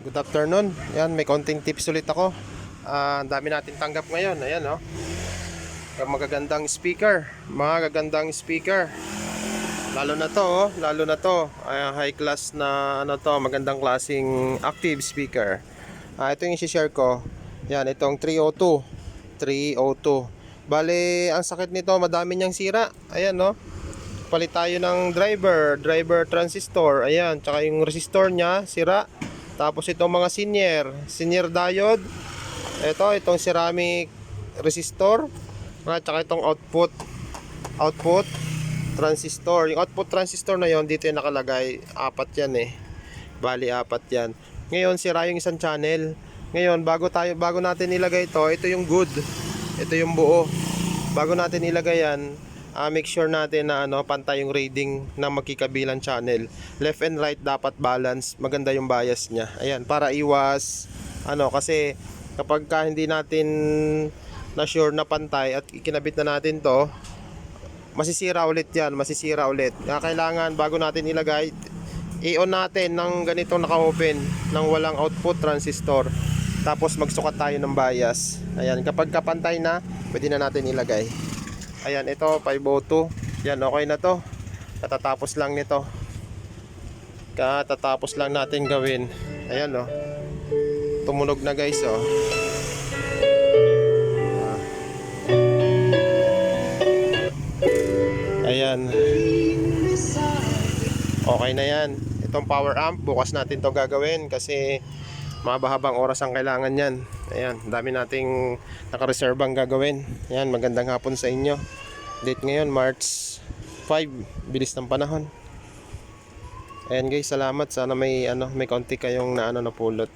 Good afternoon. Yan, may konting tips ulit ako. Ang dami natin tanggap ngayon. Ayan, oh. Ang magagandang speaker. Mga gagandang speaker. Lalo na to, oh. Lalo na to. Ay, high class na, ano to, magandang klaseng active speaker. Ah, ito yung isi-share ko. Yan, itong 302. 302. Bale, ang sakit nito, madami niyang sira. Ayan, no? Palit tayo ng driver, driver transistor. Ayan, tsaka yung resistor niya, sira. Tapos itong mga senior, senior diode. Ito, itong ceramic resistor. At tsaka itong output, output transistor. Yung output transistor na yon dito yung nakalagay. Apat yan eh. Bali, apat yan. Ngayon, sira yung isang channel. Ngayon, bago tayo, bago natin ilagay ito, ito yung good. Ito yung buo. Bago natin ilagay yan, ah, make sure natin na ano, pantay yung reading ng magkikabilang channel. Left and right dapat balance. Maganda yung bias niya. Ayan, para iwas ano kasi kapag ka hindi natin na sure na pantay at ikinabit na natin to, masisira ulit yan, masisira ulit. Kaya kailangan bago natin ilagay, i-on natin ng ganito naka-open ng walang output transistor. Tapos magsukat tayo ng bias. Ayan, kapag kapantay na, pwede na natin ilagay. Ayan, ito 502. Yan, okay na to. Katatapos lang nito. Katatapos lang natin gawin. Ayan, oh. Tumunog na guys, oh. Ayan. Okay na yan. Itong power amp, bukas natin to gagawin kasi mabahabang oras ang kailangan yan. Ayan, dami nating nakareserbang gagawin. Ayan, magandang hapon sa inyo. Date ngayon, March 5. Bilis ng panahon. Ayan guys, salamat. Sana may ano, may konti kayong na ano napulot.